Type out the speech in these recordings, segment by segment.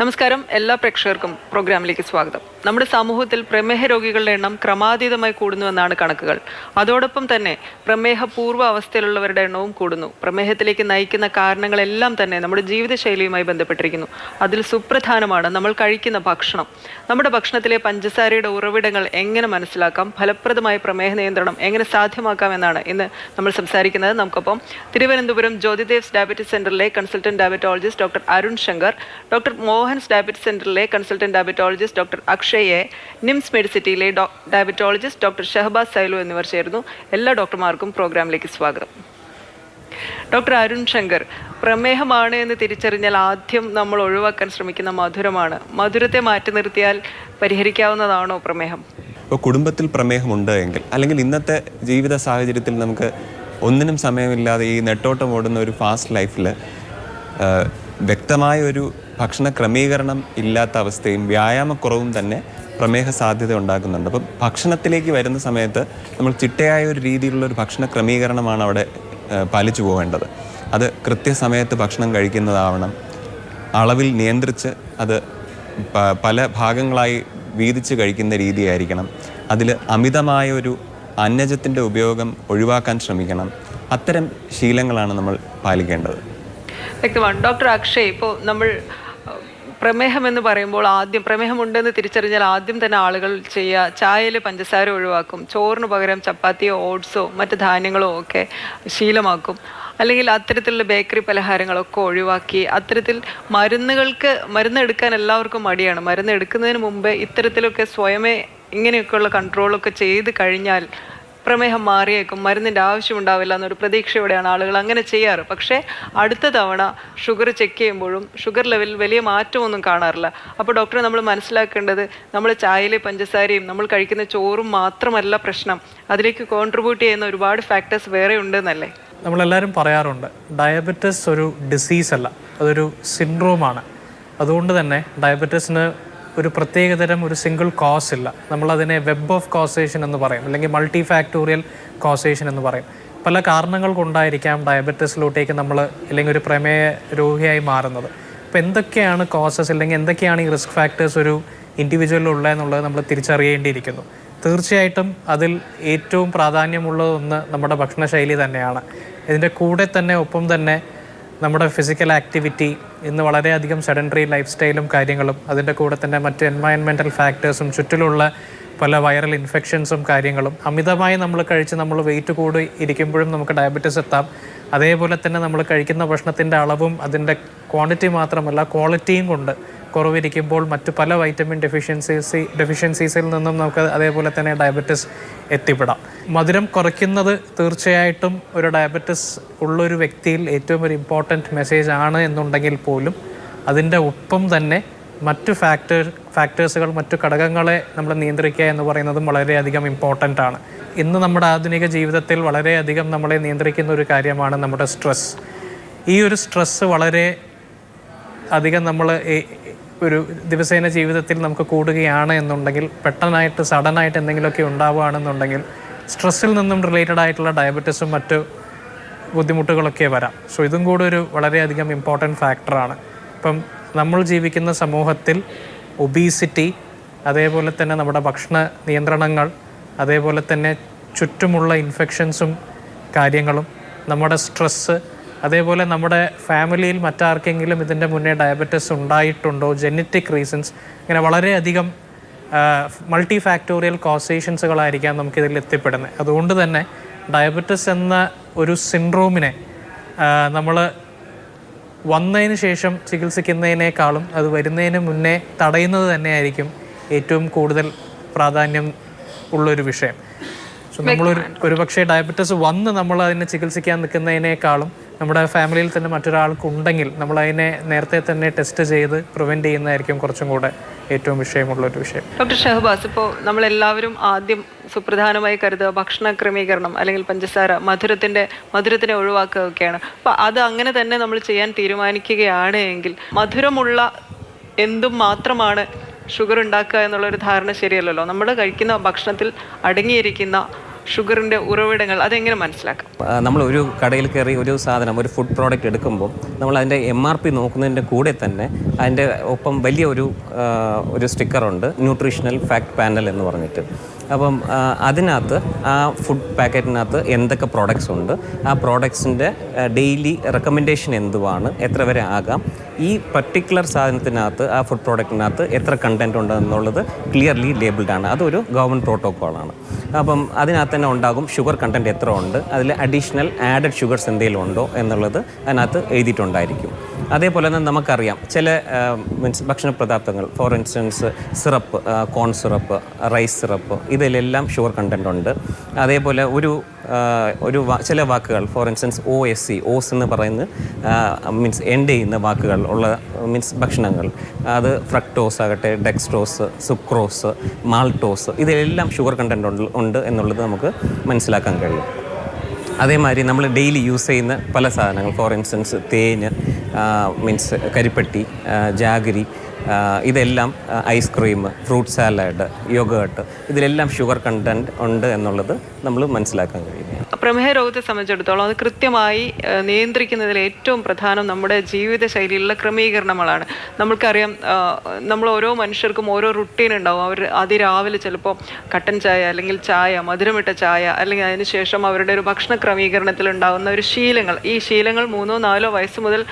നമസ്കാരം. എല്ലാ പ്രേക്ഷകർക്കും പ്രോഗ്രാമിലേക്ക് സ്വാഗതം. നമ്മുടെ സമൂഹത്തിൽ പ്രമേഹ രോഗികളുടെ എണ്ണം ക്രമാതീതമായി കൂടുന്നുവെന്നാണ് കണക്കുകൾ. അതോടൊപ്പം തന്നെ പ്രമേഹ പൂർവ അവസ്ഥയിലുള്ളവരുടെ എണ്ണവും കൂടുന്നു. പ്രമേഹത്തിലേക്ക് നയിക്കുന്ന കാരണങ്ങളെല്ലാം തന്നെ നമ്മുടെ ജീവിതശൈലിയുമായി ബന്ധപ്പെട്ടിരിക്കുന്നു. അതിൽ സുപ്രധാനമാണ് നമ്മൾ കഴിക്കുന്ന ഭക്ഷണം. നമ്മുടെ ഭക്ഷണത്തിലെ പഞ്ചസാരയുടെ ഉറവിടങ്ങൾ എങ്ങനെ മനസ്സിലാക്കാം? ഫലപ്രദമായ പ്രമേഹ നിയന്ത്രണം എങ്ങനെ സാധ്യമാക്കാം എന്നാണ് ഇന്ന് നമ്മൾ സംസാരിക്കുന്നത്. നമുക്കൊപ്പം തിരുവനന്തപുരം ജ്യോതിദേവ്സ് ഡയബറ്റിസ് സെന്ററിലെ consultant diabetologist doctor Arun Shankar doctor Mohan's diabetes സെന്ററിലെ കൺസൾട്ടന്റ് ഡയബറ്റോളജിസ്റ്റ് ഡോക്ടർ അക്ഷയെ നിംസ് മെഡിസിറ്റിയിലെ ഡയബറ്റോളജിസ്റ്റ് ഡോക്ടർ ഷഹബാസ് സൈലു എന്നിവർ ചേർന്നു എല്ലാ ഡോക്ടർമാർക്കും പ്രോഗ്രാമിലേക്ക് സ്വാഗതം. ഡോക്ടർ അരുൺ ശങ്കർ പ്രമേഹമാണ് എന്ന് തിരിച്ചറിഞ്ഞാൽ ആദ്യം നമ്മൾ ഒഴിവാക്കാൻ ശ്രമിക്കുന്ന മധുരമാണ്. മധുരത്തെ മാറ്റി നിർത്തിയാൽ പരിഹരിക്കാവുന്നതാണോ പ്രമേഹം? ഇപ്പോൾ കുടുംബത്തിൽ പ്രമേഹമുണ്ട് എങ്കിൽ അല്ലെങ്കിൽ ഇന്നത്തെ ജീവിത സാഹചര്യത്തിൽ നമുക്ക് ഒന്നിനും സമയമില്ലാതെ ഈ നെട്ടോട്ടം ഓടുന്ന ഒരു ഫാസ്റ്റ് ലൈഫിൽ വ്യക്തമായ ഒരു ഭക്ഷണ ക്രമീകരണം ഇല്ലാത്ത അവസ്ഥയും വ്യായാമക്കുറവും തന്നെ പ്രമേഹ സാധ്യത ഉണ്ടാക്കുന്നുണ്ട്. അപ്പം ഭക്ഷണത്തിലേക്ക് വരുന്ന സമയത്ത് നമ്മൾ ചിട്ടയായ ഒരു രീതിയിലുള്ള ഒരു ഭക്ഷണ ക്രമീകരണമാണ് അവിടെ പാലിച്ചു പോകേണ്ടത്. അത് കൃത്യസമയത്ത് ഭക്ഷണം കഴിക്കുന്നതാവണം. അളവിൽ നിയന്ത്രിച്ച് അത് പല ഭാഗങ്ങളായി വീതിച്ച് കഴിക്കുന്ന രീതിയായിരിക്കണം. അതിൽ അമിതമായ ഒരു അന്നജത്തിന്റെ ഉപയോഗം ഒഴിവാക്കാൻ ശ്രമിക്കണം. അത്തരം ശീലങ്ങളാണ് നമ്മൾ പാലിക്കേണ്ടത്. വ്യക്തമാണ്. ഡോക്ടർ അക്ഷയ് ഇപ്പോൾ നമ്മൾ പ്രമേഹം എന്ന് പറയുമ്പോൾ ആദ്യം പ്രമേഹമുണ്ടെന്ന് തിരിച്ചറിഞ്ഞാൽ ആദ്യം തന്നെ ആളുകൾ ചെയ്യുക. ചായയിൽ പഞ്ചസാര ഒഴിവാക്കും. ചോറിന് പകരം ചപ്പാത്തിയോ ഓട്സോ മറ്റ് ധാന്യങ്ങളോ ഒക്കെ ശീലമാക്കും. അല്ലെങ്കിൽ അത്തരത്തിലുള്ള ബേക്കറി പലഹാരങ്ങളൊക്കെ ഒഴിവാക്കി. അത്തരത്തിൽ മരുന്നുകൾക്ക് മരുന്ന് എടുക്കാൻ എല്ലാവർക്കും മടിയാണ്. മരുന്ന് എടുക്കുന്നതിന് മുമ്പ് ഇത്തരത്തിലൊക്കെ സ്വയമേ ഇങ്ങനെയൊക്കെയുള്ള കൺട്രോളൊക്കെ ചെയ്ത് കഴിഞ്ഞാൽ പ്രമേഹം മാറിയേക്കും മരുന്നിന്റെ ആവശ്യമുണ്ടാവില്ല എന്നൊരു പ്രതീക്ഷയോടെയാണ് ആളുകൾ അങ്ങനെ ചെയ്യാറ്. പക്ഷേ അടുത്ത തവണ ഷുഗർ ചെക്ക് ചെയ്യുമ്പോഴും ഷുഗർ ലെവലിൽ വലിയ മാറ്റമൊന്നും കാണാറില്ല. അപ്പോൾ ഡോക്ടറെ നമ്മൾ മനസ്സിലാക്കേണ്ടത് നമ്മൾ ചായയിലെ പഞ്ചസാരയും നമ്മൾ കഴിക്കുന്ന ചോറും മാത്രമല്ല പ്രശ്നം. അതിലേക്ക് കോൺട്രിബ്യൂട്ട് ചെയ്യുന്ന ഒരുപാട് ഫാക്ടേഴ്സ് വേറെ ഉണ്ടെന്നല്ലേ? നമ്മളെല്ലാവരും പറയാറുണ്ട് ഡയബറ്റിസ് ഒരു ഡിസീസ് അല്ല അതൊരു സിൻഡ്രോമാണ് അതുകൊണ്ട് തന്നെ ഡയബറ്റിസിന് ഒരു പ്രത്യേകതരം ഒരു സിംഗിൾ കോസ് ഇല്ല. നമ്മളതിനെ വെബ് ഓഫ് കോസേഷൻ എന്ന് പറയും. അല്ലെങ്കിൽ മൾട്ടി ഫാക്ടോറിയൽ കോസേഷൻ എന്ന് പറയും. പല കാരണങ്ങൾ കൊണ്ടായിരിക്കാം ഡയബറ്റിസിലോട്ടേക്ക് നമ്മൾ അല്ലെങ്കിൽ ഒരു പ്രമേയ രോഗിയായി മാറുന്നത്. അപ്പോൾ എന്തൊക്കെയാണ് കോസസ് അല്ലെങ്കിൽ എന്തൊക്കെയാണ് ഈ റിസ്ക് ഫാക്ടേഴ്സ് ഒരു ഇൻഡിവിജ്വലിലുള്ള എന്നുള്ളത് നമ്മൾ തിരിച്ചറിയേണ്ടിയിരിക്കുന്നു. തീർച്ചയായിട്ടും അതിൽ ഏറ്റവും പ്രാധാന്യമുള്ളതൊന്ന് നമ്മുടെ ഭക്ഷണശൈലി തന്നെയാണ്. ഇതിന്റെ കൂടെ തന്നെ ഒപ്പം തന്നെ നമ്മുടെ ഫിസിക്കൽ ആക്ടിവിറ്റി ഇന്ന് വളരെയധികം സെഡന്ററി ലൈഫ് സ്റ്റൈലും കാര്യങ്ങളും അതിന്റെ കൂടെ തന്നെ മറ്റ് എൻവയൺമെന്റൽ ഫാക്ടേഴ്സും ചുറ്റിലുള്ള പല വൈറൽ ഇൻഫെക്ഷൻസും കാര്യങ്ങളും അമിതമായി നമ്മൾ കഴിച്ച് നമ്മൾ വെയിറ്റ് കൂടി ഇരിക്കുമ്പോഴും നമുക്ക് ഡയബറ്റീസ് എത്താം. അതേപോലെ തന്നെ നമ്മൾ കഴിക്കുന്ന ഭക്ഷണത്തിന്റെ അളവും അതിന്റെ ക്വാണ്ടിറ്റി മാത്രമല്ല ക്വാളിറ്റിയും കൊണ്ട് കുറവിരിക്കുമ്പോൾ മറ്റു പല വൈറ്റമിൻ ഡെഫിഷ്യൻസീസ് ഡെഫിഷ്യൻസീസിൽ നിന്നും നമുക്ക് അതേപോലെ തന്നെ ഡയബറ്റിസ് എത്തിപ്പെടാം. മധുരം കുറയ്ക്കുന്നത് തീർച്ചയായിട്ടും ഒരു ഡയബറ്റിസ് ഉള്ളൊരു വ്യക്തിയിൽ ഏറ്റവും ഒരു ഇമ്പോർട്ടന്റ് മെസ്സേജ് ആണ് എന്നുണ്ടെങ്കിൽ പോലും അതിന്റെ ഒപ്പം തന്നെ മറ്റു ഫാക്ടർ ഫാക്ടേഴ്സുകൾ മറ്റു ഘടകങ്ങളെ നമ്മൾ നിയന്ത്രിക്കുക എന്ന് പറയുന്നതും വളരെയധികം ഇമ്പോർട്ടന്റ് ആണ്. ഇന്ന് നമ്മുടെ ആധുനിക ജീവിതത്തിൽ വളരെയധികം നമ്മളെ നിയന്ത്രിക്കുന്ന ഒരു കാര്യമാണ് നമ്മുടെ സ്ട്രെസ് ഈ ഒരു സ്ട്രെസ്സ് വളരെ അധികം നമ്മൾ ഒരു ദിവസേന ജീവിതത്തിൽ നമുക്ക് കൂടുകയാണ് എന്നുണ്ടെങ്കിൽ പെട്ടെന്നായിട്ട് സഡനായിട്ട് എന്തെങ്കിലുമൊക്കെ ഉണ്ടാവുകയാണെന്നുണ്ടെങ്കിൽ സ്ട്രെസ്സിൽ നിന്നും റിലേറ്റഡ് ആയിട്ടുള്ള ഡയബറ്റീസും മറ്റ് ബുദ്ധിമുട്ടുകളൊക്കെ വരാം. സോ ഇതും കൂടെ ഒരു വളരെയധികം ഇമ്പോർട്ടന്റ് ഫാക്ടറാണ് ഇപ്പം നമ്മൾ ജീവിക്കുന്ന സമൂഹത്തിൽ ഒബീസിറ്റി അതേപോലെ തന്നെ നമ്മുടെ ഭക്ഷണ നിയന്ത്രണങ്ങൾ അതേപോലെ തന്നെ ചുറ്റുമുള്ള ഇൻഫെക്ഷൻസും കാര്യങ്ങളും നമ്മുടെ സ്ട്രെസ്സ് അതേപോലെ നമ്മുടെ ഫാമിലിയിൽ മറ്റാർക്കെങ്കിലും ഇതിന്റെ മുന്നേ ഡയബറ്റിസ് ഉണ്ടായിട്ടുണ്ടോ? Genetic reasons. ഇങ്ങനെ വളരെയധികം മൾട്ടി ഫാക്ടോറിയൽ കോസേഷൻസുകളായിരിക്കാം നമുക്കിതിൽ എത്തിപ്പെടുന്നത്. അതുകൊണ്ട് തന്നെ ഡയബറ്റിസ് എന്ന ഒരു സിൻഡ്രോമിനെ നമ്മൾ വന്നതിന് ശേഷം ചികിത്സിക്കുന്നതിനേക്കാളും അത് വരുന്നതിന് മുന്നേ തടയുന്നത് തന്നെയായിരിക്കും ഏറ്റവും കൂടുതൽ പ്രാധാന്യം ഉള്ളൊരു വിഷയം. സോ നമ്മളൊരു ഒരുപക്ഷെ ഡയബറ്റിസ് വന്ന് നമ്മൾ അതിനെ ചികിത്സിക്കാൻ നിൽക്കുന്നതിനേക്കാളും നമ്മുടെ ഫാമിലിയിൽ തന്നെ മറ്റൊരാൾക്ക് ഉണ്ടെങ്കിൽ നമ്മൾ അതിനെ നേരത്തെ തന്നെ ടെസ്റ്റ് ചെയ്ത് പ്രിവെന്റ് ചെയ്യുന്നതായിരിക്കും കുറച്ചും കൂടെ ഏറ്റവും വിഷയമുള്ള ഒരു വിഷയം. ഡോക്ടർ ഷഹബാസ് ഇപ്പോൾ നമ്മളെല്ലാവരും ആദ്യം സുപ്രധാനമായി കരുതുക ഭക്ഷണ ക്രമീകരണം അല്ലെങ്കിൽ പഞ്ചസാര മധുരത്തിന്റെ മധുരത്തിനെ ഒഴിവാക്കുകയൊക്കെയാണ്. അപ്പോൾ അത് അങ്ങനെ തന്നെ നമ്മൾ ചെയ്യാൻ തീരുമാനിക്കുകയാണ് എങ്കിൽ മധുരമുള്ള എന്തും മാത്രമാണ് ഷുഗർ ഉണ്ടാക്കുക എന്നുള്ളൊരു ധാരണ ശരിയല്ലല്ലോ. നമ്മൾ കഴിക്കുന്ന ഭക്ഷണത്തിൽ അടങ്ങിയിരിക്കുന്ന ഷുഗറിന്റെ ഉറവിടങ്ങൾ അതെങ്ങനെ മനസ്സിലാക്കാം? നമ്മൾ ഒരു കടയിൽ കയറി ഒരു സാധനം ഒരു ഫുഡ് പ്രോഡക്റ്റ് എടുക്കുമ്പോൾ നമ്മൾ അതിന്റെ എം ആർ പി നോക്കുന്നതിന്റെ കൂടെ തന്നെ അതിന്റെ ഒപ്പം വലിയ ഒരു ഒരു സ്റ്റിക്കറുണ്ട് ന്യൂട്രീഷണൽ ഫാക്ട് പാനൽ എന്ന് പറഞ്ഞിട്ട്. അപ്പം അതിനകത്ത് ആ ഫുഡ് പാക്കറ്റിനകത്ത് എന്തൊക്കെ പ്രോഡക്ട്സ് ഉണ്ട് ആ പ്രോഡക്ട്സിന്റെ ഡെയിലി റെക്കമെൻഡേഷൻ എന്തുവാണ് എത്ര വരെ ആകാം ഈ പർട്ടിക്കുലർ സാധനത്തിനകത്ത് ആ ഫുഡ് പ്രോഡക്റ്റിനകത്ത് എത്ര കണ്ടന്റ് ഉണ്ട് എന്നുള്ളത് ക്ലിയർലി ലേബിൾഡ് ആണ്. അതൊരു ഗവൺമെന്റ് പ്രോട്ടോക്കോളാണ് അപ്പം അതിനകത്ത് തന്നെ ഉണ്ടാകും. ഷുഗർ കണ്ടന്റ് എത്ര ഉണ്ട്? അതിൽ അഡീഷണൽ ആഡഡ് ഷുഗർസ് എന്തെങ്കിലും ഉണ്ടോ എന്നുള്ളത് അതിനകത്ത് എഴുതിയിട്ടുണ്ടായിരിക്കും. അതേപോലെ തന്നെ നമുക്കറിയാം ചില മീൻസ് ഭക്ഷണ പദാർത്ഥങ്ങൾ for instance syrup corn syrup rice syrup ഇതിലെല്ലാം ഷുഗർ കണ്ടന്റ് ഉണ്ട്. അതേപോലെ ഒരു ഒരു ചില വാക്കുകൾ for instance O S C hose എന്ന് പറയുന്ന മീൻസ് എൻഡ് ചെയ്യുന്ന വാക്കുകൾ ഉള്ള മീൻസ് ഭക്ഷണങ്ങൾ. അത് ഫ്രക്ടോസ് ആകട്ടെ ഡെക്സ്ട്രോസ് സുക്രോസ് മാൾട്ടോസ് ഇതിലെല്ലാം ഷുഗർ കണ്ടന്റ് ഉണ്ട് എന്നുള്ളത് നമുക്ക് മനസ്സിലാക്കാൻ കഴിയും. അതേമാതിരി നമ്മൾ ഡെയിലി യൂസ് ചെയ്യുന്ന പല സാധനങ്ങൾ. ഫോർ ഇൻസ്റ്റൻസ് തേന് മീൻസ് കരിപ്പട്ടി ജാഗിരി ഇതെല്ലാം ice cream fruit salad yogurt ഇതിലെല്ലാം ഷുഗർ കണ്ടന്റ് ഉണ്ട് എന്നുള്ളത് നമ്മൾ മനസ്സിലാക്കാൻ കഴിയും പ്രമേഹ രോഗത്തെ സംബന്ധിച്ചിടത്തോളം അത് കൃത്യമായി നിയന്ത്രിക്കുന്നതിൽ ഏറ്റവും പ്രധാനം നമ്മുടെ ജീവിതശൈലിയിലുള്ള ക്രമീകരണങ്ങളാണ്. നമ്മൾക്കറിയാം നമ്മൾ ഓരോ മനുഷ്യർക്കും ഓരോ റുട്ടീൻ ഉണ്ടാവും. അവർ അതിരാവിലെ ചിലപ്പോൾ കട്ടൻ ചായ അല്ലെങ്കിൽ ചായ മധുരമിട്ട ചായ അല്ലെങ്കിൽ അതിനുശേഷം അവരുടെ ഒരു ഭക്ഷണ ക്രമീകരണത്തിൽ ഉണ്ടാകുന്ന ഒരു ശീലങ്ങൾ. ഈ ശീലങ്ങൾ മൂന്നോ നാലോ വയസ്സ് മുതൽ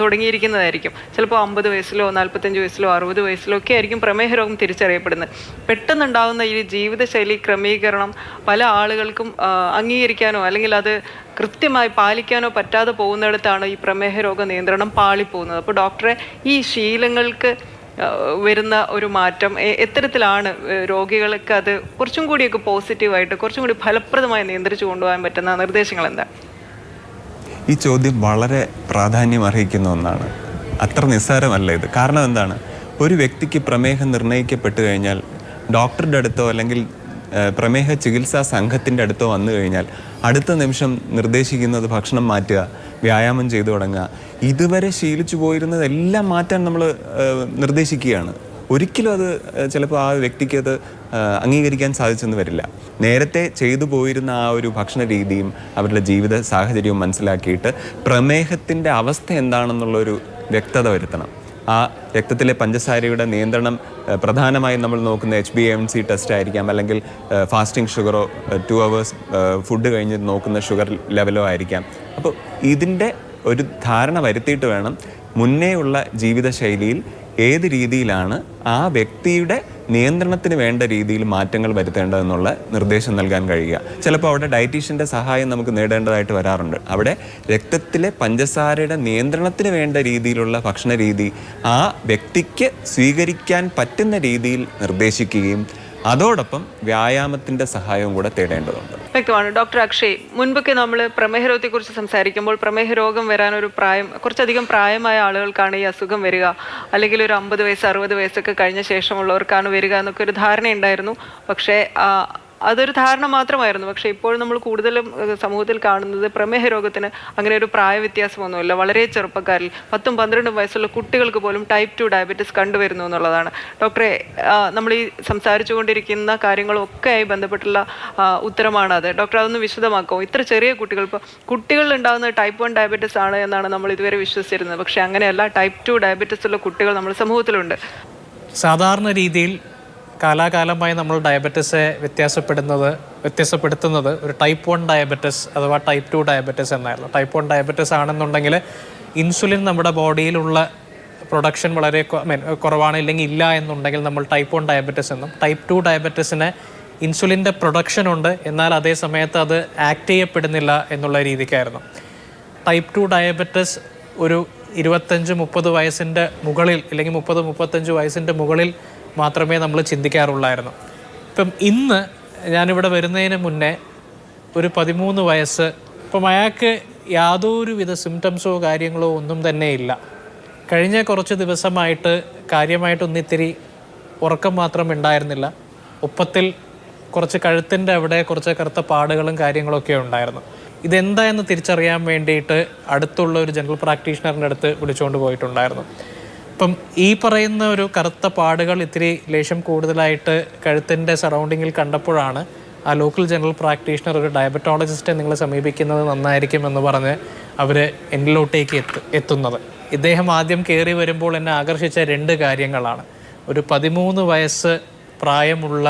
തുടങ്ങിയിരിക്കുന്നതായിരിക്കും. ചിലപ്പോൾ അമ്പത് വയസ്സിലോ നാൽപ്പത്തഞ്ച് വയസ്സിലോ അറുപത് വയസ്സിലോ ഒക്കെ ആയിരിക്കും പ്രമേഹ രോഗം തിരിച്ചറിയപ്പെടുന്നത്. പെട്ടെന്നുണ്ടാകുന്ന ഈ ജീവിതശൈലി ക്രമീകരണം പല ആളുകൾക്കും ആ, അംഗീകരിക്കാനോ അല്ലെങ്കിൽ അത് കൃത്യമായി പാലിക്കാനോ പറ്റാതെ പോകുന്നിടത്താണ് ഈ പ്രമേഹ രോഗ നിയന്ത്രണം പാളിപ്പോകുന്നത്. അപ്പോൾ ഡോക്ടറെ ഈ ശീലങ്ങൾക്ക് വരുന്ന ഒരു മാറ്റം എത്തരത്തിലാണ് രോഗികൾക്ക് അത് കുറച്ചും കൂടിയൊക്കെ പോസിറ്റീവായിട്ട് കുറച്ചും കൂടി ഫലപ്രദമായി നിയന്ത്രിച്ചു കൊണ്ടുപോകാൻ പറ്റുന്ന നിർദ്ദേശങ്ങൾ എന്താ ഈ ചോദ്യം വളരെ പ്രാധാന്യം അർഹിക്കുന്ന ഒന്നാണ്. അത്ര നിസ്സാരമല്ല ഇത്. കാരണം എന്താണ്? ഒരു വ്യക്തിക്ക് പ്രമേഹം നിർണയിക്കപ്പെട്ടു കഴിഞ്ഞാൽ ഡോക്ടറുടെ അടുത്തോ അല്ലെങ്കിൽ പ്രമേഹ ചികിത്സാ സംഘത്തിന്റെ അടുത്തോ വന്നു കഴിഞ്ഞാൽ അടുത്ത നിമിഷം നിർദ്ദേശിക്കുന്നത് ഭക്ഷണം മാറ്റുക വ്യായാമം ചെയ്തു തുടങ്ങുക. ഇതുവരെ ശീലിച്ചു പോയിരുന്നതെല്ലാം മാറ്റാൻ നമ്മൾ നിർദ്ദേശിക്കുകയാണ്. ഒരിക്കലും അത് ചിലപ്പോൾ ആ വ്യക്തിക്ക് അത് അംഗീകരിക്കാൻ സാധിച്ചെന്ന് വരില്ല. നേരത്തെ ചെയ്തു പോയിരുന്ന ആ ഒരു ഭക്ഷണ രീതിയും അവരുടെ ജീവിത സാഹചര്യവും മനസ്സിലാക്കിയിട്ട് പ്രമേഹത്തിന്റെ അവസ്ഥ എന്താണെന്നുള്ളൊരു വ്യക്തത വരുത്തണം. ആ രക്തത്തിലെ പഞ്ചസാരയുടെ നിയന്ത്രണം പ്രധാനമായും നമ്മൾ നോക്കുന്ന H B M C test ആയിരിക്കാം അല്ലെങ്കിൽ ഫാസ്റ്റിംഗ് ഷുഗറോ ടു അവേഴ്സ് ഫുഡ് കഴിഞ്ഞ് നോക്കുന്ന ഷുഗർ ലെവലോ ആയിരിക്കാം. അപ്പോൾ ഇതിന്റെ ഒരു ധാരണ വരുത്തിയിട്ട് വേണം മുന്നേയുള്ള ജീവിതശൈലിയിൽ ഏത് രീതിയിലാണ് ആ വ്യക്തിയുടെ നിയന്ത്രണത്തിന് വേണ്ട രീതിയിൽ മാറ്റങ്ങൾ വരുത്തേണ്ടതെന്നുള്ള നിർദ്ദേശം നൽകാൻ കഴിയുക. ചിലപ്പോൾ അവിടെ ഡയറ്റീഷ്യന്റെ സഹായം നമുക്ക് നേടേണ്ടതായിട്ട് വരാറുണ്ട്. അവിടെ രക്തത്തിലെ പഞ്ചസാരയുടെ നിയന്ത്രണത്തിന് വേണ്ട രീതിയിലുള്ള ഭക്ഷണ രീതി ആ വ്യക്തിക്ക് സ്വീകരിക്കാൻ പറ്റുന്ന രീതിയിൽ നിർദ്ദേശിക്കുകയും അതോടൊപ്പം വ്യായാമത്തിന്റെ സഹായവും കൂടെ തേടേണ്ടതുണ്ട്. വ്യക്തമാണ്. ഡോക്ടർ അക്ഷയ് മുൻപൊക്കെ നമ്മൾ പ്രമേഹ രോഗത്തെക്കുറിച്ച് സംസാരിക്കുമ്പോൾ പ്രമേഹ രോഗം വരാനൊരു പ്രായം കുറച്ചധികം പ്രായമായ ആളുകൾക്കാണ് ഈ അസുഖം വരിക. അല്ലെങ്കിൽ ഒരു അമ്പത് വയസ്സ് അറുപത് വയസ്സൊക്കെ കഴിഞ്ഞ ശേഷമുള്ളവർക്കാണ് വരിക എന്നൊക്കെ ഒരു ധാരണയുണ്ടായിരുന്നു. പക്ഷേ അതൊരു ധാരണ മാത്രമായിരുന്നു. പക്ഷേ ഇപ്പോൾ നമ്മൾ കൂടുതലും സമൂഹത്തിൽ കാണുന്നത് പ്രമേഹ രോഗത്തിന് അങ്ങനെ ഒരു പ്രായ വ്യത്യാസമൊന്നുമില്ല വളരെ ചെറുപ്പക്കാരിൽ പത്തും പന്ത്രണ്ടും വയസ്സുള്ള കുട്ടികൾക്ക് പോലും ടൈപ്പ് ടു ഡയബറ്റീസ് കണ്ടുവരുന്നു എന്നുള്ളതാണ്. ഡോക്ടറെ നമ്മൾ ഈ സംസാരിച്ചുകൊണ്ടിരിക്കുന്ന കാര്യങ്ങളൊക്കെയായി ബന്ധപ്പെട്ടുള്ള ഉത്തരമാണ് അത് ഡോക്ടർ അതൊന്ന് വിശദമാക്കോ. ഇത്ര ചെറിയ കുട്ടികൾ ഇപ്പോൾ കുട്ടികളിൽ ഉണ്ടാകുന്ന ടൈപ്പ് വൺ ഡയബറ്റീസ് ആണ് എന്നാണ് നമ്മൾ ഇതുവരെ വിശ്വസിച്ചിരുന്നത്. പക്ഷേ അങ്ങനെയല്ല ടൈപ്പ് ടു ഡയബറ്റീസ് ഉള്ള കുട്ടികൾ നമ്മൾ സമൂഹത്തിലുണ്ട്. സാധാരണ രീതിയിൽ കാലാകാലമായി നമ്മൾ ഡയബറ്റിസെ വ്യത്യാസപ്പെടുന്നത് വ്യത്യാസപ്പെടുത്തുന്നത് ഒരു ടൈപ്പ് വൺ ഡയബറ്റിസ് അഥവാ ടൈപ്പ് ടു ഡയബറ്റിസ് എന്നായിരുന്നു. ടൈപ്പ് വൺ ഡയബറ്റിസ് ആണെന്നുണ്ടെങ്കിൽ ഇൻസുലിൻ നമ്മുടെ ബോഡിയിലുള്ള പ്രൊഡക്ഷൻ വളരെ കുറവാണ് ഇല്ലെങ്കിൽ ഇല്ല എന്നുണ്ടെങ്കിൽ നമ്മൾ ടൈപ്പ് വൺ ഡയബറ്റിസ് എന്നും. ടൈപ്പ് ടു ഡയബറ്റിസിന് ഇൻസുലിന്റെ പ്രൊഡക്ഷൻ ഉണ്ട്. എന്നാൽ അതേ സമയത്ത് അത് ആക്ട് ചെയ്യപ്പെടുന്നില്ല എന്നുള്ള രീതിക്കായിരുന്നു. ടൈപ്പ് ടു ഡയബറ്റിസ് ഒരു ഇരുപത്തഞ്ച് മുപ്പത് വയസ്സിന്റെ മുകളിൽ അല്ലെങ്കിൽ മുപ്പത് മുപ്പത്തഞ്ച് വയസ്സിന്റെ മുകളിൽ മാത്രമേ നമ്മൾ ചിന്തിക്കാറുള്ളായിരുന്നു. ഇപ്പം ഇന്ന് ഞാനിവിടെ വരുന്നതിന് മുന്നേ ഒരു പതിമൂന്ന് വയസ്സ് ഇപ്പം അയാൾക്ക് യാതൊരുവിധ സിംറ്റംസോ കാര്യങ്ങളോ ഒന്നും തന്നെ ഇല്ല. കഴിഞ്ഞ കുറച്ച് ദിവസമായിട്ട് കാര്യമായിട്ടൊന്നും ഇത്തിരി ഉറക്കം മാത്രം ഉണ്ടായിരുന്നില്ല. ഒപ്പത്തിൽ കുറച്ച് കഴുത്തിന്റെ അവിടെ കുറച്ച് കറുത്ത പാടുകളും കാര്യങ്ങളൊക്കെ ഉണ്ടായിരുന്നു. ഇതെന്താ എന്ന് തിരിച്ചറിയാൻ വേണ്ടിയിട്ട് അടുത്തുള്ള ഒരു ജനറൽ പ്രാക്ടീഷണറിന്റെ അടുത്ത് വിളിച്ചുകൊണ്ട് പോയിട്ടുണ്ടായിരുന്നു. ഇപ്പം ഈ പറയുന്ന ഒരു കറുത്ത പാടുകൾ ഇത്തിരി ലേശം കൂടുതലായിട്ട് കഴുത്തിന്റെ സറൗണ്ടിങ്ങിൽ കണ്ടപ്പോഴാണ് ആ ലോക്കൽ ജനറൽ പ്രാക്ടീഷണർ ഒരു ഡയബറ്റോളജിസ്റ്റെ നിങ്ങളെ സമീപിക്കുന്നത് നന്നായിരിക്കും എന്ന് പറഞ്ഞ് അവർ എന്നിലോട്ടേക്ക് എത്തു എത്തുന്നത്. ഇദ്ദേഹം ആദ്യം കയറി വരുമ്പോൾ എന്നെ ആകർഷിച്ച രണ്ട് കാര്യങ്ങളാണ്. ഒരു പതിമൂന്ന് വയസ്സ് പ്രായമുള്ള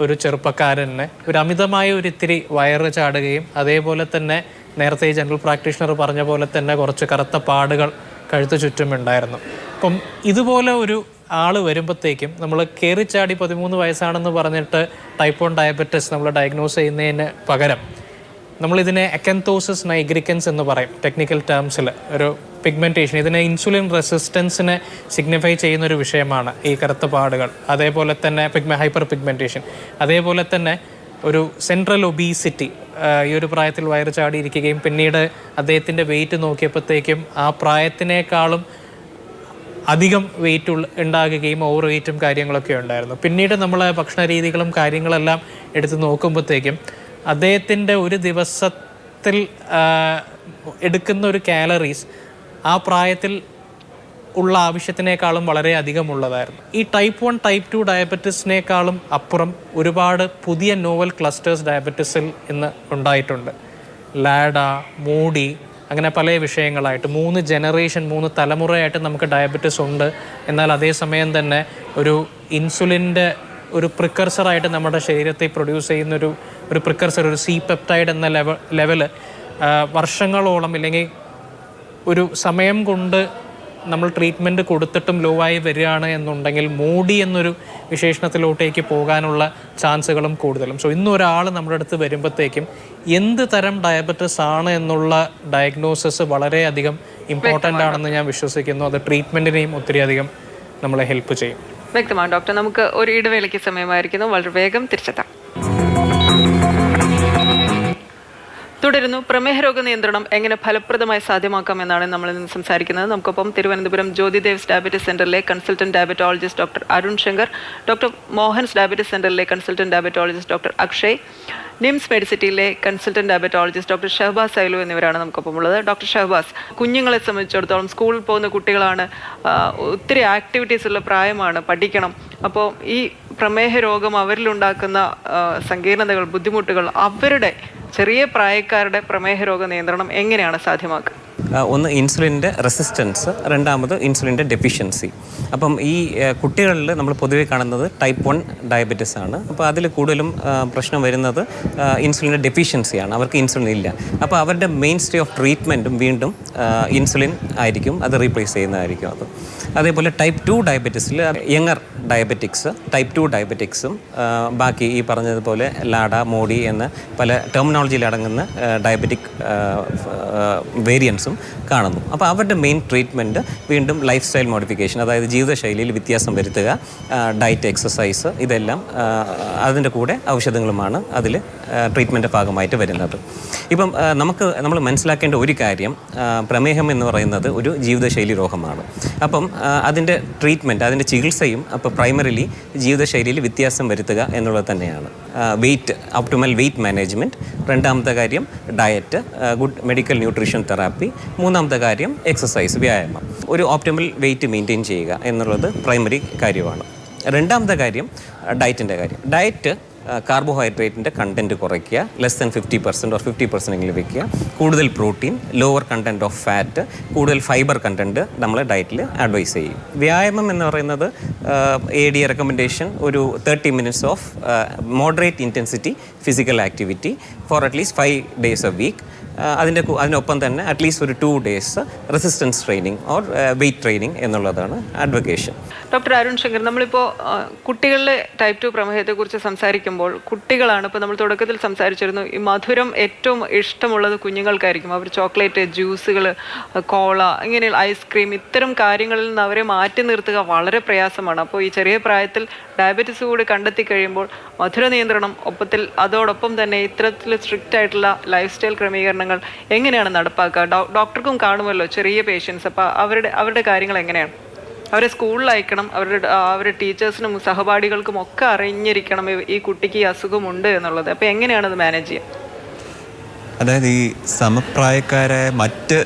ഒരു ചെറുപ്പക്കാരന് ഒരു അമിതമായ ഒരു ഇത്തിരി വയറ് ചാടുകയും അതേപോലെ തന്നെ നേരത്തെ ഈ ജനറൽ പ്രാക്ടീഷണർ പറഞ്ഞ പോലെ തന്നെ കുറച്ച് കറുത്ത പാടുകൾ കഴുത്ത് ചുറ്റുമുണ്ടായിരുന്നു അപ്പം ഇതുപോലെ ഒരു ആൾ വരുമ്പോഴത്തേക്കും നമ്മൾ കയറിച്ചാടി പതിമൂന്ന് വയസ്സാണെന്ന് പറഞ്ഞിട്ട് ടൈപ്പ് വൺ ഡയബറ്റിസ് നമ്മൾ ഡയഗ്നോസ് ചെയ്യുന്നതിന് പകരം നമ്മളിതിനെ എക്കൻതോസിസ് നൈഗ്രിക്കൻസ് എന്ന് പറയും. ടെക്നിക്കൽ ടേംസിൽ ഒരു പിഗ്മെന്റേഷൻ ഇതിനെ ഇൻസുലിൻ റെസിസ്റ്റൻസിനെ സിഗ്നിഫൈ ചെയ്യുന്ന ഒരു വിഷയമാണ് ഈ കറുത്ത പാടുകൾ. അതേപോലെ തന്നെ പിഗ്മെ ഹൈപ്പർ പിഗ്മെന്റേഷൻ അതേപോലെ തന്നെ ഒരു സെൻട്രൽ ഒബീസിറ്റി ഈ ഒരു പ്രായത്തിൽ വയറ് ചാടിയിരിക്കുകയും പിന്നീട് അദ്ദേഹത്തിന്റെ വെയിറ്റ് നോക്കിയപ്പോഴത്തേക്കും ആ പ്രായത്തിനേക്കാളും അധികം വെയിറ്റ് ഉണ്ടാകുകയും ഓവർ വെയിറ്റും കാര്യങ്ങളൊക്കെ ഉണ്ടായിരുന്നു. പിന്നീട് നമ്മൾ ഭക്ഷണ രീതികളും കാര്യങ്ങളെല്ലാം എടുത്ത് നോക്കുമ്പോഴത്തേക്കും അദ്ദേഹത്തിന്റെ ഒരു ദിവസത്തിൽ എടുക്കുന്ന ഒരു കാലറീസ് ആ പ്രായത്തിൽ ഉള്ള ആവശ്യത്തിനേക്കാളും വളരെ അധികമുള്ളതായിരുന്നു ഈ ടൈപ്പ് വൺ ടൈപ്പ് ടു ഡയബറ്റിസിനേക്കാളും അപ്പുറം ഒരുപാട് പുതിയ നോവൽ ക്ലസ്റ്റേഴ്സ് ഡയബറ്റിസിൽ ഇന്ന് ഉണ്ടായിട്ടുണ്ട്. ലാഡ മൂടി അങ്ങനെ പല വിഷയങ്ങളായിട്ട് മൂന്ന് ജനറേഷൻ മൂന്ന് തലമുറയായിട്ട് നമുക്ക് ഡയബറ്റിസ് ഉണ്ട്. എന്നാൽ അതേസമയം തന്നെ ഒരു ഇൻസുലിന്റെ ഒരു പ്രിക്കർസറായിട്ട് നമ്മുടെ ശരീരത്തെ പ്രൊഡ്യൂസ് ചെയ്യുന്ന ഒരു ഒരു പ്രിക്കർസർ ഒരു സി പെപ്റ്റൈഡ് എന്ന ലെവൽ ലെവൽ വർഷങ്ങളോളം ഇല്ലെങ്കിൽ ഒരു സമയം കൊണ്ട് നമ്മൾ ട്രീറ്റ്മെന്റ് കൊടുത്തിട്ടും ലോ ആയി വരികയാണ് എന്നുണ്ടെങ്കിൽ മോഡി എന്നൊരു വിശേഷണത്തിലോട്ടേക്ക് പോകാനുള്ള ചാൻസുകളും കൂടുതലും. സോ ഇന്ന് ഒരാൾ നമ്മുടെ അടുത്ത് വരുമ്പോഴത്തേക്കും എന്ത് തരം ഡയബറ്റിസ് ആണ് എന്നുള്ള ഡയഗ്നോസിസ് വളരെയധികം ഇമ്പോർട്ടന്റ് ആണെന്ന് ഞാൻ വിശ്വസിക്കുന്നു. അത് ട്രീറ്റ്മെന്റിനെയും ഒത്തിരി അധികം നമ്മളെ ഹെൽപ്പ് ചെയ്യും. വ്യക്തമാണ്. ഡോക്ടർ നമുക്ക് ഒരു ഇടവേളയ്ക്ക് സമയമായിരിക്കുന്നു. വളരെ വേഗം തിരിച്ചെത്താം. തുടരുന്നു. പ്രമേഹ രോഗ നിയന്ത്രണം എങ്ങനെ ഫലപ്രദമായി സാധ്യമാക്കാം എന്നാണ് നമ്മൾ ഇന്ന് സംസാരിക്കുന്നത്. നമുക്കൊപ്പം തിരുവനന്തപുരം ജ്യോതിദേവ്സ് ഡയബറ്റിസ് സെന്ററിലെ consultant diabetologist doctor Arun Shankar doctor Mohan's diabetes സെന്ററിലെ consultant diabetologist doctor Akshay NIMS മെഡിസിറ്റിയിലെ consultant diabetologist doctor Shahabaz Sailu എന്നിവരാണ് നമുക്കൊപ്പം ഉള്ളത് ഡോക്ടർ ഷഹബാസ് കുഞ്ഞുങ്ങളെ സംബന്ധിച്ചിടത്തോളം സ്കൂളിൽ പോകുന്ന കുട്ടികളാണ് ഒത്തിരി ആക്ടിവിറ്റീസ് ഉള്ള പ്രായമാണ് പഠിക്കണം. അപ്പോൾ ഈ പ്രമേഹ രോഗം അവരിലുണ്ടാക്കുന്ന സങ്കീർണതകൾ ബുദ്ധിമുട്ടുകൾ അവരുടെ ചെറിയ പ്രായക്കാരുടെ പ്രമേഹ രോഗ നിയന്ത്രണം എങ്ങനെയാണ് സാധ്യമാക്കുക? ഒന്ന് ഇൻസുലിന്റെ റെസിസ്റ്റൻസ് രണ്ടാമത് ഇൻസുലിന്റെ ഡെഫിഷ്യൻസി. അപ്പം ഈ കുട്ടികളിൽ നമ്മൾ പൊതുവെ കാണുന്നത് ടൈപ്പ് വൺ ഡയബറ്റിസ് ആണ്. അപ്പോൾ അതിൽ കൂടുതലും പ്രശ്നം വരുന്നത് ഇൻസുലിന്റെ ഡെഫിഷ്യൻസിയാണ് അവർക്ക് ഇൻസുലിൻ ഇല്ല. അപ്പോൾ അവരുടെ മെയിൻ സ്റ്റേ ഓഫ് ട്രീറ്റ്മെന്റും വീണ്ടും ഇൻസുലിൻ ആയിരിക്കും അത് റീപ്ലേസ് ചെയ്യുന്നതായിരിക്കും അത്. അതേപോലെ ടൈപ്പ് ടു ഡയബറ്റിസിൽ യങ്ങർ ഡയബറ്റിക്സ് ടൈപ്പ് ടു ഡയബറ്റിക്സും ബാക്കി ഈ പറഞ്ഞതുപോലെ ലാഡ മോഡി എന്ന പല ടെർമിനോളജിയിൽ അടങ്ങുന്ന ഡയബറ്റിക് വേരിയൻസും കാണുന്നു. അപ്പോൾ അവരുടെ മെയിൻ ട്രീറ്റ്മെന്റ് വീണ്ടും ലൈഫ് സ്റ്റൈൽ മോഡിഫിക്കേഷൻ അതായത് ജീവിതശൈലിയിൽ വ്യത്യാസം വരുത്തുക ഡയറ്റ് എക്സസൈസ് ഇതെല്ലാം അതിന്റെ കൂടെ ഔഷധങ്ങളുമാണ് അതിൽ ട്രീറ്റ്മെന്റ് ഭാഗമായിട്ട് വരുന്നത്. ഇപ്പം നമുക്ക് നമ്മൾ മനസ്സിലാക്കേണ്ട ഒരു കാര്യം പ്രമേഹം എന്ന് പറയുന്നത് ഒരു ജീവിതശൈലി രോഗമാണ്. അപ്പം അതിന്റെ ട്രീറ്റ്മെന്റ് അതിന്റെ ചികിത്സയും അപ്പോൾ പ്രൈമറിലി ജീവിതശൈലിയിൽ വ്യത്യാസം വരുത്തുക എന്നുള്ളത് തന്നെയാണ്. വെയിറ്റ് ഒപ്റ്റിമൽ വെയിറ്റ് മാനേജ്മെന്റ് രണ്ടാമത്തെ കാര്യം diet good medical nutrition therapy മൂന്നാമത്തെ കാര്യം എക്സസൈസ് വ്യായാമം. ഒരു ഓപ്റ്റിമൽ വെയിറ്റ് മെയിന്റെയിൻ ചെയ്യുക എന്നുള്ളത് പ്രൈമറി കാര്യമാണ്. രണ്ടാമത്തെ കാര്യം ഡയറ്റിന്റെ കാര്യം. ഡയറ്റ് കാർബോഹൈഡ്രേറ്റിന്റെ കണ്ടന്റ് കുറയ്ക്കുക less than fifty percent or fifty percent എങ്കിലും വെക്കുക. കൂടുതൽ protein lower content of fat കൂടുതൽ ഫൈബർ കണ്ടന്റ് നമ്മൾ ഡയറ്റിൽ അഡ്വൈസ് ചെയ്യും. വ്യായാമം എന്ന് പറയുന്നത് എ ഡി റെക്കമെൻഡേഷൻ ഒരു thirty minutes of moderate intensity physical activity for at least five days a week അതിന്റെ അതിനൊപ്പം തന്നെ അറ്റ്ലീസ്റ്റ് ഒരു two days resistance training or weight training എന്നുള്ളതാണ് അഡ്വക്കേഷൻ ഡോക്ടർ അരുൺ ശങ്കർ നമ്മളിപ്പോൾ കുട്ടികളിലെ ടൈപ്പ് ടു പ്രമേഹത്തെക്കുറിച്ച് സംസാരിക്കുമ്പോൾ കുട്ടികളാണ് ഇപ്പോൾ നമ്മൾ തുടക്കത്തിൽ സംസാരിച്ചിരുന്നു ഈ മധുരം ഏറ്റവും ഇഷ്ടമുള്ളത് കുഞ്ഞുങ്ങൾക്കായിരിക്കും. അവർ ചോക്ലേറ്റ് ജ്യൂസുകൾ കോള ഇങ്ങനെയുള്ള ഐസ്ക്രീം ഇത്തരം കാര്യങ്ങളിൽ നിന്ന് അവരെ മാറ്റി നിർത്തുക വളരെ പ്രയാസമാണ്. അപ്പോൾ ഈ ചെറിയ പ്രായത്തിൽ ഡയബറ്റിസ് കൂടി കണ്ടെത്തി കഴിയുമ്പോൾ മധുര നിയന്ത്രണം ഒപ്പത്തിൽ അതോടൊപ്പം തന്നെ ഇത്തരത്തിൽ സ്ട്രിക്റ്റ് ആയിട്ടുള്ള ലൈഫ് സ്റ്റൈൽ ക്രമീകരണങ്ങൾ എങ്ങനെയാണ് നടപ്പാക്കുക? ഡോക്ടർക്കും കാണുമല്ലോ ചെറിയ പേഷ്യൻസ് അപ്പോൾ അവരുടെ അവരുടെ കാര്യങ്ങൾ എങ്ങനെയാണ്? അവരെ സ്കൂളിൽ അയക്കണം അവരുടെ അവരുടെ ടീച്ചേഴ്സിനും സഹപാഠികൾക്കും ഒക്കെ അറിഞ്ഞിരിക്കണം ഈ കുട്ടിക്ക് ഈ അസുഖമുണ്ട് എന്നുള്ളത്. അപ്പോൾ എങ്ങനെയാണ് അത് മാനേജ് ചെയ്യുക അതായത് ഈ സമപ്രായക്കാരായ മറ്റ്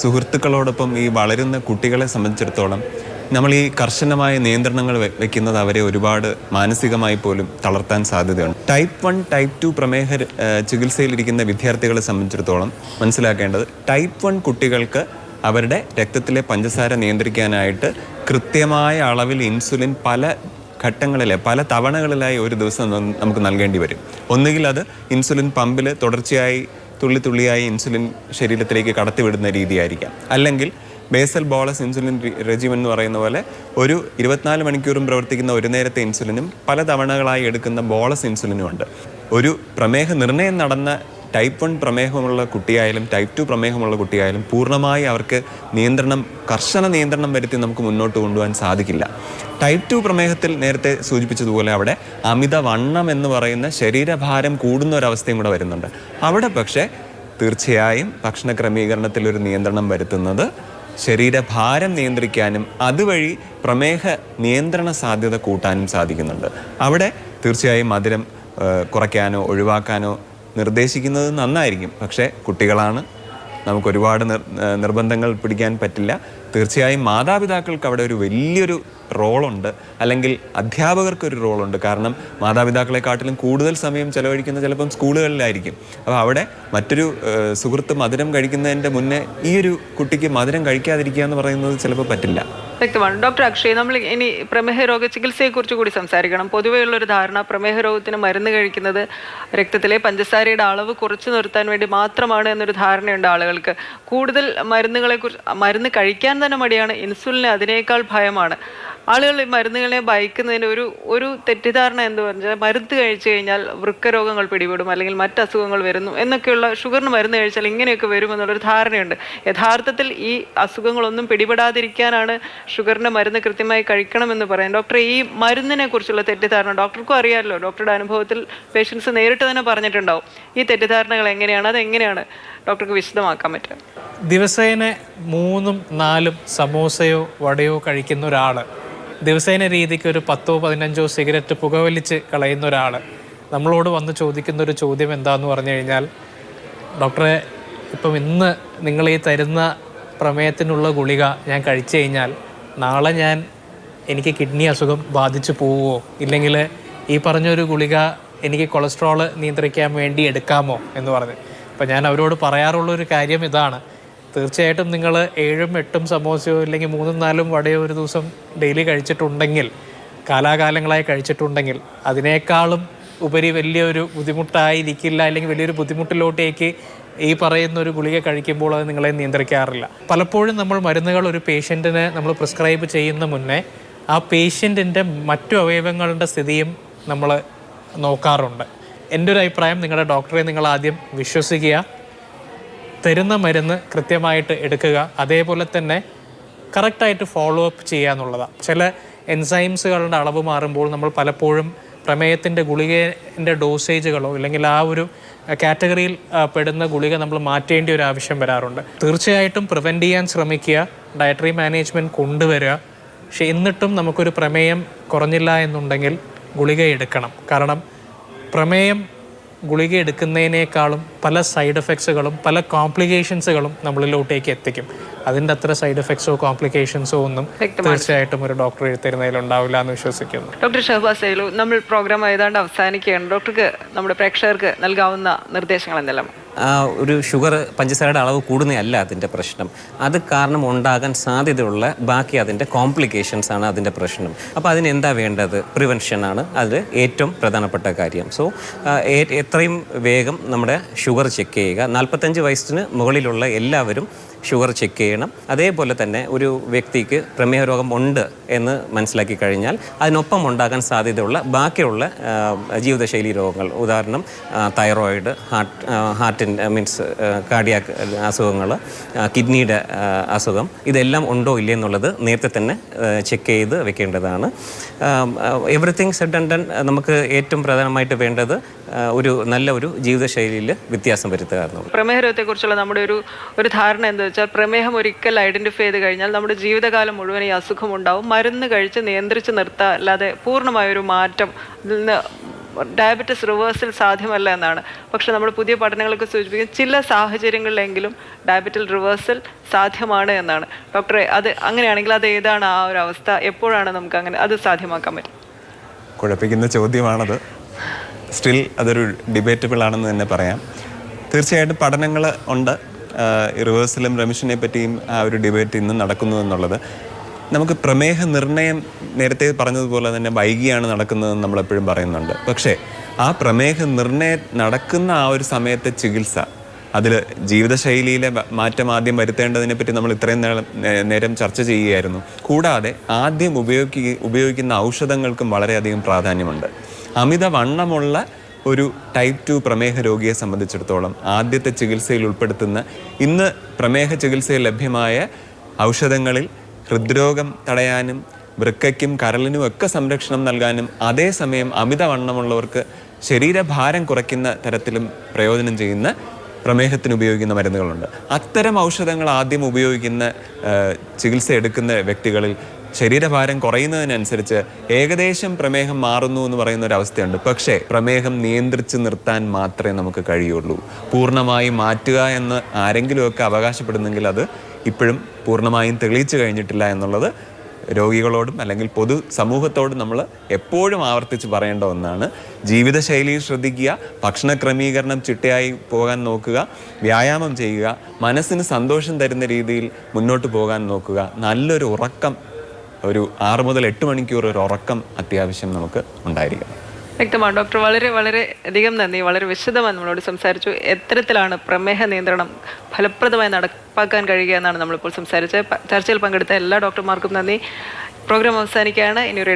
സുഹൃത്തുക്കളോടൊപ്പം ഈ വളരുന്ന കുട്ടികളെ സംബന്ധിച്ചിടത്തോളം നമ്മൾ ഈ കർശനമായ നിയന്ത്രണങ്ങൾ വെക്കുന്നത് അവരെ ഒരുപാട് മാനസികമായി പോലും തളർത്താൻ സാധ്യതയുണ്ട്. ടൈപ്പ് വൺ ടൈപ്പ് ടു പ്രമേഹ ചികിത്സയിലിരിക്കുന്ന വിദ്യാർത്ഥികളെ സംബന്ധിച്ചിടത്തോളം മനസ്സിലാക്കേണ്ടത് ടൈപ്പ് വൺ കുട്ടികൾക്ക് അവരുടെ രക്തത്തിലെ പഞ്ചസാര നിയന്ത്രിക്കാനായിട്ട് കൃത്യമായ അളവിൽ ഇൻസുലിൻ പല ഘട്ടങ്ങളിലെ പല തവണകളിലായി ഒരു ദിവസം നമുക്ക് നൽകേണ്ടി വരും. ഒന്നുകിൽ അത് ഇൻസുലിൻ പമ്പിൽ തുടർച്ചയായി തുള്ളി തുള്ളിയായി ഇൻസുലിൻ ശരീരത്തിലേക്ക് കടത്തിവിടുന്ന രീതിയായിരിക്കാം. അല്ലെങ്കിൽ ബേസൽ ബോളസ് ഇൻസുലിൻ റെജിം എന്ന് പറയുന്ന പോലെ ഒരു ഇരുപത്തിനാല് മണിക്കൂറും പ്രവർത്തിക്കുന്ന ഒരു നേരത്തെ ഇൻസുലിനും പല തവണകളായി എടുക്കുന്ന ബോളസ് ഇൻസുലിനും ഉണ്ട്. ഒരു പ്രമേഹ നിർണയം നടന്ന ടൈപ്പ് വൺ പ്രമേഹമുള്ള കുട്ടിയായാലും ടൈപ്പ് ടു പ്രമേഹമുള്ള കുട്ടിയായാലും പൂർണമായി അവർക്ക് നിയന്ത്രണം കർശന നിയന്ത്രണം വരുത്തി നമുക്ക് മുന്നോട്ട് കൊണ്ടുപോകാൻ സാധിക്കില്ല. ടൈപ്പ് ടു പ്രമേഹത്തിൽ നേരത്തെ സൂചിപ്പിച്ചതുപോലെ അവിടെ അമിത വണ്ണം എന്ന് പറയുന്ന ശരീരഭാരം കൂടുന്ന ഒരവസ്ഥയും കൂടെ വരുന്നുണ്ട്. അവിടെ പക്ഷേ തീർച്ചയായും ഭക്ഷണ ക്രമീകരണത്തിൽ ഒരു നിയന്ത്രണം വരുത്തുന്നത് ശരീരഭാരം നിയന്ത്രിക്കാനും അതുവഴി പ്രമേഹ നിയന്ത്രണ സാധ്യത കൂട്ടാനും സാധിക്കുന്നുണ്ട്. അവിടെ തീർച്ചയായും മധുരം കുറയ്ക്കാനോ ഒഴിവാക്കാനോ നിർദ്ദേശിക്കുന്നത് നന്നായിരിക്കും. പക്ഷേ കുട്ടികളാണ്. നമുക്കൊരുപാട് നിർ നിർബന്ധങ്ങൾ പിടിക്കാൻ പറ്റില്ല. തീർച്ചയായും മാതാപിതാക്കൾക്ക് അവിടെ ഒരു വലിയൊരു റോളുണ്ട്. അല്ലെങ്കിൽ അധ്യാപകർക്ക് ഒരു റോളുണ്ട്. കാരണം മാതാപിതാക്കളെക്കാട്ടിലും കൂടുതൽ സമയം ചെലവഴിക്കുന്ന ചിലപ്പം സ്കൂളുകളിലായിരിക്കും. അപ്പോൾ അവിടെ മറ്റൊരു സുഹൃത്ത് മധുരം കഴിക്കുന്നതിന്റെ മുന്നേ ഈ ഒരു കുട്ടിക്ക് മധുരം കഴിക്കാതിരിക്കുക എന്ന് പറയുന്നത് ചിലപ്പോൾ പറ്റില്ല. വ്യക്തമാണ്. ഡോക്ടർ അക്ഷയ് നമ്മൾ ഇനി പ്രമേഹ രോഗ ചികിത്സയെക്കുറിച്ച് കൂടി സംസാരിക്കണം. പൊതുവെയുള്ള ഒരു ധാരണ പ്രമേഹ രോഗത്തിന് മരുന്ന് കഴിക്കുന്നത് രക്തത്തിലെ പഞ്ചസാരയുടെ അളവ് കുറച്ചു നിർത്താൻ വേണ്ടി മാത്രമാണ് എന്നൊരു ധാരണയുണ്ട് ആളുകൾക്ക്. കൂടുതൽ മരുന്നുകളെ കുറിച്ച് മരുന്ന് കഴിക്കാൻ തന്നെ മടിയാണ് ഇൻസുലിന് അതിനേക്കാൾ ഭയമാണ്. ആളുകൾ ഈ മരുന്നുകളെ ഭയക്കുന്നതിന് ഒരു ഒരു തെറ്റിദ്ധാരണ എന്ന് പറഞ്ഞാൽ മരുന്ന് കഴിച്ചു കഴിഞ്ഞാൽ വൃക്കരോഗങ്ങൾ പിടിപെടും അല്ലെങ്കിൽ മറ്റ് അസുഖങ്ങൾ വരുന്നു എന്നൊക്കെയുള്ള ഷുഗറിന് മരുന്ന് കഴിച്ചാൽ ഇങ്ങനെയൊക്കെ വരുമെന്നുള്ളൊരു ധാരണയുണ്ട്. യഥാർത്ഥത്തിൽ ഈ അസുഖങ്ങളൊന്നും പിടിപെടാതിരിക്കാനാണ് ഷുഗറിന്റെ മരുന്ന് കൃത്യമായി കഴിക്കണമെന്ന് പറയാം ഡോക്ടർ ഈ മരുന്നിനെ കുറിച്ചുള്ള തെറ്റിദ്ധാരണ ഡോക്ടർക്കും അറിയാമല്ലോ. ഡോക്ടറുടെ അനുഭവത്തിൽ പേഷ്യൻസ് നേരിട്ട് തന്നെ പറഞ്ഞിട്ടുണ്ടാവും. ഈ തെറ്റിദ്ധാരണകൾ എങ്ങനെയാണ്? അതെങ്ങനെയാണ്? ഡോക്ടർക്ക് വിശദമാക്കാൻ പറ്റുക. ദിവസേന മൂന്നും നാലും സമോസയോ വടയോ കഴിക്കുന്ന ഒരാൾ ദിവസേന രീതിക്ക് ഒരു പത്തോ പതിനഞ്ചോ സിഗരറ്റ് പുകവലിച്ച് കളയുന്ന ഒരാൾ നമ്മളോട് വന്ന് ചോദിക്കുന്ന ഒരു ചോദ്യം എന്താന്ന് പറഞ്ഞു കഴിഞ്ഞാൽ ഡോക്ടറെ ഇപ്പം ഇന്ന് നിങ്ങൾ ഈ തരുന്ന പ്രമേയത്തിനുള്ള ഗുളിക ഞാൻ കഴിച്ചു കഴിഞ്ഞാൽ നാളെ ഞാൻ എനിക്ക് കിഡ്നി അസുഖം ബാധിച്ചു പോവുമോ ഇല്ലെങ്കിൽ ഈ പറഞ്ഞൊരു ഗുളിക എനിക്ക് കൊളസ്ട്രോൾ നിയന്ത്രിക്കാൻ വേണ്ടി എടുക്കാമോ? എന്ന് പറഞ്ഞ്. അപ്പം ഞാൻ അവരോട് പറയാറുള്ള ഒരു കാര്യം ഇതാണ്. തീർച്ചയായിട്ടും നിങ്ങൾ ഏഴും എട്ടും സമോസയോ ഇല്ലെങ്കിൽ മൂന്നും നാലും വടയോ ഒരു ദിവസം ഡെയിലി കഴിച്ചിട്ടുണ്ടെങ്കിൽ കാലാകാലങ്ങളായി കഴിച്ചിട്ടുണ്ടെങ്കിൽ അതിനേക്കാളും ഉപരി വലിയൊരു ബുദ്ധിമുട്ടായിരിക്കില്ല അല്ലെങ്കിൽ വലിയൊരു ബുദ്ധിമുട്ടിലോട്ടേക്ക് ഈ പറയുന്ന ഒരു ഗുളിക കഴിക്കുമ്പോൾ അത് നിങ്ങളെ നിയന്ത്രിക്കാറില്ല. പലപ്പോഴും നമ്മൾ മരുന്നുകൾ ഒരു പേഷ്യന്റിന് നമ്മൾ പ്രിസ്ക്രൈബ് ചെയ്യുന്ന മുന്നേ ആ പേഷ്യന്റിന്റെ മറ്റു അവയവങ്ങളുടെ സ്ഥിതിയും നമ്മൾ നോക്കാറുണ്ട്. എന്റെ ഒരു അഭിപ്രായം നിങ്ങളുടെ ഡോക്ടറെ നിങ്ങൾ ആദ്യം വിശ്വസിക്കുക. തരുന്ന മരുന്ന് കൃത്യമായിട്ട് എടുക്കുക അതേപോലെ തന്നെ കറക്റ്റായിട്ട് ഫോളോ അപ്പ് ചെയ്യുക എന്നുള്ളതാണ് ചില എൻസൈംസുകളുടെ അളവ് മാറുമ്പോൾ നമ്മൾ പലപ്പോഴും പ്രമേയത്തിന്റെ ഗുളികേന്റെ ഡോസേജുകളോ അല്ലെങ്കിൽ ആ ഒരു കാറ്റഗറിയിൽ പെടുന്ന ഗുളിക നമ്മൾ മാറ്റേണ്ട ഒരു ആവശ്യം വരാറുണ്ട്. തീർച്ചയായിട്ടും പ്രിവെന്റ് ചെയ്യാൻ ശ്രമിക്കുക ഡയറ്ററി മാനേജ്മെന്റ് കൊണ്ടുവരിക. പക്ഷെ എന്നിട്ടും നമുക്കൊരു പ്രമേയം കുറഞ്ഞില്ല എന്നുണ്ടെങ്കിൽ ഗുളിക എടുക്കണം. കാരണം പ്രമേയം ഗുളിക എടുക്കുന്നതിനേക്കാളും പല സൈഡ് എഫക്ട്സുകളും പല കോംപ്ലിക്കേഷൻസുകളും നമ്മളിലോട്ടേക്ക് എത്തിക്കും. അതിന്റെ അത്ര സൈഡ് എഫക്ട്സോ കോംപ്ലിക്കേഷൻസോ ഒന്നും തീർച്ചയായിട്ടും ഒരു ഡോക്ടർ എഴുത്തരുന്നതിൽ ഉണ്ടാവില്ല എന്ന് വിശ്വസിക്കുന്നു. ഡോക്ടർ ഷഹബാസ് നമ്മൾ പ്രോഗ്രാം ഏതാണ്ട് അവസാനിക്കുകയാണ്. ഡോക്ടർക്ക് നമ്മുടെ പ്രേക്ഷകർക്ക് നൽകാവുന്ന നിർദ്ദേശങ്ങൾ എന്തെല്ലാം? ഒരു ഷുഗർ പഞ്ചസാരയുടെ അളവ് കൂടുന്നതല്ല അതിന്റെ പ്രശ്നം. അത് കാരണം ഉണ്ടാകാൻ സാധ്യതയുള്ള ബാക്കി അതിന്റെ കോംപ്ലിക്കേഷൻസ് ആണ് അതിന്റെ പ്രശ്നം. അപ്പോൾ അതിന് എന്താ വേണ്ടത്? പ്രിവെൻഷനാണ് അതിൽ ഏറ്റവും പ്രധാനപ്പെട്ട കാര്യം. സോ എത്രയും വേഗം നമ്മുടെ ഷുഗർ ചെക്ക് ചെയ്യുക. നാൽപ്പത്തഞ്ച് വയസ്സിന് മുകളിലുള്ള എല്ലാവരും ഷുഗർ ചെക്ക് ചെയ്യണം. അതേപോലെ തന്നെ ഒരു വ്യക്തിക്ക് പ്രമേഹ രോഗം ഉണ്ട് എന്ന് മനസ്സിലാക്കി കഴിഞ്ഞാൽ അതിനൊപ്പം ഉണ്ടാകാൻ സാധ്യതയുള്ള ബാക്കിയുള്ള ജീവിതശൈലി രോഗങ്ങൾ. ഉദാഹരണം തൈറോയിഡ് ഹാർട്ട് ഹാർട്ടിന്റെ മീൻസ് കാർഡിയാക്ക് അസുഖങ്ങൾ കിഡ്നിയുടെ അസുഖം ഇതെല്ലാം ഉണ്ടോ ഇല്ലേ എന്നുള്ളത് നേരത്തെ തന്നെ ചെക്ക് ചെയ്ത് വെക്കേണ്ടതാണ്. എവറിത്തിങ് സെഡ് ആൻഡ് ഡൺ നമുക്ക് ഏറ്റവും പ്രധാനമായിട്ട് വേണ്ടത് ഒരു നല്ല ഒരു ജീവിതശൈലിയിൽ വ്യത്യാസം വരുത്തുക എന്നുള്ളത്. പ്രമേഹ രോഗത്തെക്കുറിച്ചുള്ള നമ്മുടെ ഒരു ഒരു ധാരണ എന്താ വെച്ചാൽ പ്രമേഹം ഒരിക്കൽ ഐഡന്റിഫൈ ചെയ്ത് കഴിഞ്ഞാൽ നമ്മുടെ ജീവിതകാലം മുഴുവൻ ഈ അസുഖം ഉണ്ടാവും. മരുന്ന് കഴിച്ച് നിയന്ത്രിച്ച് നിർത്തുക അല്ലാതെ പൂർണമായൊരു മാറ്റം നിന്ന് ഡയബറ്റിസ് റിവേഴ്സൽ സാധ്യമല്ല എന്നാണ്. പക്ഷേ നമ്മൾ പുതിയ പഠനങ്ങളൊക്കെ സൂചിപ്പിക്കും ചില സാഹചര്യങ്ങളിലെങ്കിലും ഡയബറ്റിൽ റിവേഴ്സൽ സാധ്യമാണ് എന്നാണ്. ഡോക്ടറെ അത് അങ്ങനെയാണെങ്കിൽ അത് ഏതാണ് ആ ഒരു അവസ്ഥ? എപ്പോഴാണ് നമുക്ക് അങ്ങനെ അത് സാധ്യമാക്കാൻ പറ്റും? കുഴപ്പിക്കുന്ന ചോദ്യമാണത്. സ്റ്റിൽ അതൊരു ഡിബേറ്റബിൾ ആണെന്ന് തന്നെ പറയാം. തീർച്ചയായിട്ടും പഠനങ്ങൾ ഉണ്ട്. റിവേഴ്സലും റെമിഷനെ പറ്റിയും ആ ഒരു ഡിബേറ്റ് ഇന്ന് നടക്കുന്നു എന്നുള്ളത്. നമുക്ക് പ്രമേഹ നിർണയം നേരത്തെ പറഞ്ഞതുപോലെ തന്നെ വൈകിയാണ് നടക്കുന്നതെന്ന് നമ്മൾ എപ്പോഴും പറയുന്നുണ്ട്. പക്ഷേ ആ പ്രമേഹ നിർണയം നടക്കുന്ന ആ ഒരു സമയത്തെ ചികിത്സ അതിൽ ജീവിതശൈലിയിലെ മാറ്റം ആദ്യം വരുത്തേണ്ടതിനെ പറ്റി നമ്മൾ ഇത്രയും നേരം ചർച്ച ചെയ്യുകയായിരുന്നു. കൂടാതെ ആദ്യം ഉപയോഗിക്കുക ഉപയോഗിക്കുന്ന ഔഷധങ്ങൾക്കും വളരെയധികം പ്രാധാന്യമുണ്ട്. അമിത വണ്ണമുള്ള ഒരു ടൈപ്പ് ടു പ്രമേഹ രോഗിയെ സംബന്ധിച്ചിടത്തോളം ആദ്യത്തെ ചികിത്സയിൽ ഉൾപ്പെടുത്തുന്ന ഇന്ന് പ്രമേഹ ചികിത്സയിൽ ലഭ്യമായ ഔഷധങ്ങളിൽ ഹൃദ്രോഗം തടയാനും വൃക്കയ്ക്കും കരളിനും ഒക്കെ സംരക്ഷണം നൽകാനും അതേസമയം അമിതവണ്ണമുള്ളവർക്ക് ശരീരഭാരം കുറയ്ക്കുന്ന തരത്തിലും പ്രയോജനം ചെയ്യുന്ന പ്രമേഹത്തിന് ഉപയോഗിക്കുന്ന മരുന്നുകളുണ്ട്. അത്തരം ഔഷധങ്ങൾ ആദ്യം ഉപയോഗിക്കുന്ന ചികിത്സ എടുക്കുന്ന വ്യക്തികളിൽ ശരീരഭാരം കുറയുന്നതിനനുസരിച്ച് ഏകദേശം പ്രമേഹം മാറുന്നു എന്ന് പറയുന്ന ഒരു അവസ്ഥയുണ്ട്. പക്ഷേ പ്രമേഹം നിയന്ത്രിച്ച് നിർത്താൻ മാത്രമേ നമുക്ക് കഴിയുള്ളൂ. പൂർണമായി മാറ്റുക എന്ന് ആരെങ്കിലുമൊക്കെ അവകാശപ്പെടുന്നെങ്കിൽ അത് ഇപ്പോഴും പൂർണമായും തെളിയിച്ചു കഴിഞ്ഞിട്ടില്ല എന്നുള്ളത് രോഗികളോടും അല്ലെങ്കിൽ പൊതു സമൂഹത്തോടും നമ്മൾ എപ്പോഴും ആവർത്തിച്ച് പറയേണ്ട ഒന്നാണ്. ജീവിതശൈലിയിൽ ശ്രദ്ധിക്കുക ഭക്ഷണ ക്രമീകരണം ചിട്ടയായി പോകാൻ നോക്കുക വ്യായാമം ചെയ്യുക മനസ്സിന് സന്തോഷം തരുന്ന രീതിയിൽ മുന്നോട്ട് പോകാൻ നോക്കുക നല്ലൊരു ഉറക്കം ഒരു ആറ് മുതൽ എട്ട് മണിക്കൂർ ഒരു ഉറക്കം അത്യാവശ്യം നമുക്ക് ഉണ്ടായിരിക്കണം. വ്യക്തമാണ്. ഡോക്ടർ വളരെ വളരെ അധികം നന്ദി. വളരെ വിശദമായി നമ്മളോട് സംസാരിച്ചു. എത്തരത്തിലാണ് പ്രമേഹ നിയന്ത്രണം ഫലപ്രദമായി നടപ്പാക്കാൻ കഴിയുക എന്നാണ് നമ്മളിപ്പോൾ സംസാരിച്ചത്. ചർച്ചയിൽ പങ്കെടുത്ത എല്ലാ ഡോക്ടർമാർക്കും നന്ദി. പ്രോഗ്രാം അവസാനിക്കുകയാണ്. ഇനി ഒരു